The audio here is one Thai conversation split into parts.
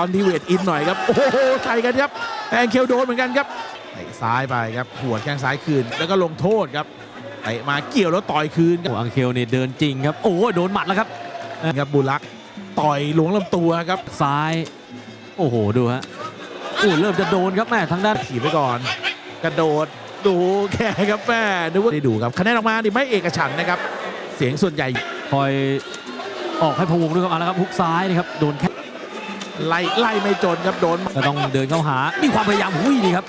ตอนที่เวทอินหน่อยครับ โอ้โหใครกันครับแองเคลโดนเหมือนกันครับเตะซ้ายไปครับหัวดแข้งซ้ายคืน แล้วก็ลงโทษครับเตะมาเกี่ยวแล้วต่อยคืนคโอ้รับอังเคลนี่เดินจริงครับ โอ้ยโดนหมัดแล้วครับครับบุรักต่อยหลวงลำตัวครับซ้าย โอ้โหดูฮะโอ้เริ่มจะโดนครับแม่ทางด้านขี่ไปก่อน กระโดดดูแค่ครับแม่นึกว่าได้ดูครับคะแนนออกมาดิไม่เอกฉันท์นะครับ เสียงส่วนใหญ่คอยออกให้พะวงด้วยครับเอาละครับฮุกซ้ายนะครับโดนแค่ ไล่ไล่ไม่จนครับโดนก็ต้องเดินเข้าหา มีความพยายามหุ้ยนี่ครับ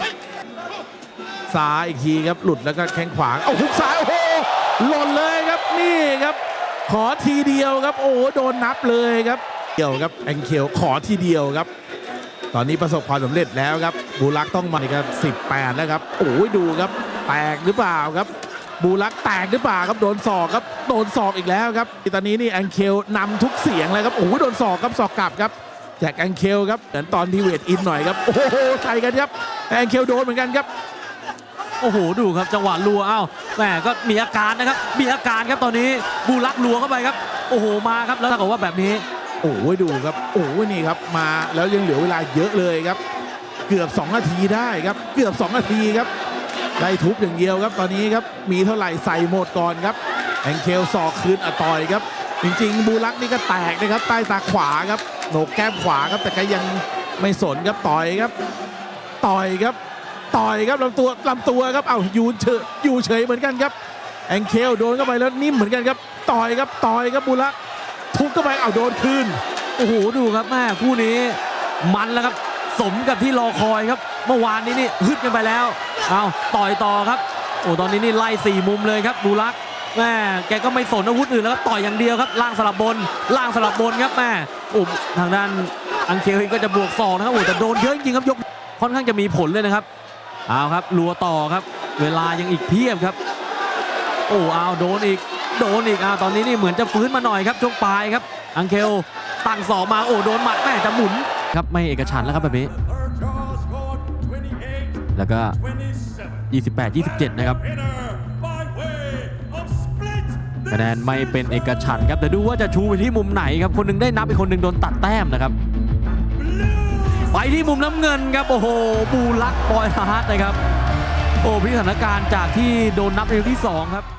ซ้ายอีกทีครับหลุดแล้วก็แข้งขวาเอาหุกซ้ายโอ้โหหล่นเลยครับนี่ครับ ขอทีเดียวครับ โอ้โหโดนนับเลยครับเดียวครับแองเคลขอทีเดียวครับ ตอนนี้ประสบความสำเร็จแล้วครับบูรักต้องมาอีก18แล้วครับโอ้ยดูครับ แตกหรือเปล่าครับบูรักแตกหรือเปล่าครับโดนศอกครับโดนศอกอีกแล้วครับตอนนี้นี่แองเคลนำทุกเสียงเลยครับโอ้โหโดนศอกครับศอกกลับครับ แจกแองเคลครับเหมือนตอนที่เวทอินหน่อยครับโอ้โหใครกันครับแองเคลโดนเหมือนกันครับโอ้โหดูครับจังหวะรัวอ้าวแหมก็มีอาการนะครับมีอาการครับตอนนี้บูรักรัวเข้าไปครับ โอ้โหมาครับแล้วถ้าเกิดว่าแบบนี้ โอ้ยดูครับโอ้ยนี่ครับมาแล้วยังเหลือเวลาเยอะเลยครับ เกือบ 2 นาทีได้ครับ เกือบ 2 นาทีครับได้ทุบอย่างเดียวครับตอนนี้ครับมีเท่าไหร่ใส่หมดก่อนครับแองเคลสอกคืนอะต่อยครับ จริงๆ บูรักนี่ก็แตกนะครับใต้ตาขวาครับโหนกแก้มขวาครับแต่ก็ยังไม่สนครับต่อยครับ ต่อยครับ ต่อยครับลำตัวลำตัวครับเอายูนเฉยอยู่เฉยเหมือนกันครับแองเคลโดนเข้าไปแล้วนิ่มเหมือนกันครับ ต่อยครับต่อยครับบูรักทุบเข้าไปเอาโดนคืนโอ้โหดูครับแม่คู่นี้มันแล้วครับสมกับที่รอคอยครับ เมื่อวานนี้นี่ฮึดกันไปแล้วเอาต่อยต่อครับโอ้ตอนนี้นี่ไล่สี่มุมเลยครับบูรัก แม่แกก็ไม่สนอาวุธอื่นแล้วก็ต่อยอย่างเดียวครับล่างสลับบนล่างสลับบนครับแม่โอ้ทางด้านอังเคลเองก็จะบวกศอกนะครับโอ้แต่โดนเยอะจริงครับยกค่อนข้างจะมีผลเลยนะครับเอาครับรัวต่อครับ เวลายังอีกเพียบครับ โอ้เอาโดนอีกโดนอีกอ่าตอนนี้นี่เหมือนจะฟื้นมาหน่อยครับช่วงปลายครับ อังเคลตั้งสอกมาโอ้โดนหมัดแม่จะหมุนครับไม่เอกฉันแล้วครับแบบนี้แล้วก็ 28 27 นะครับ คะแนนไม่เป็นเอกฉันท์ครับ แต่ดูว่าจะชูไปที่มุมไหนครับ คนหนึงได้นับอีกคนหนึงโดนตัดแต้มนะครับ ไปที่มุมน้ำเงินครับ โอ้โห บูลักบอยฮาร์ดนะครับ โอ้พิสถานการณ์จากที่โดนนับในยกที่ 2 ครับ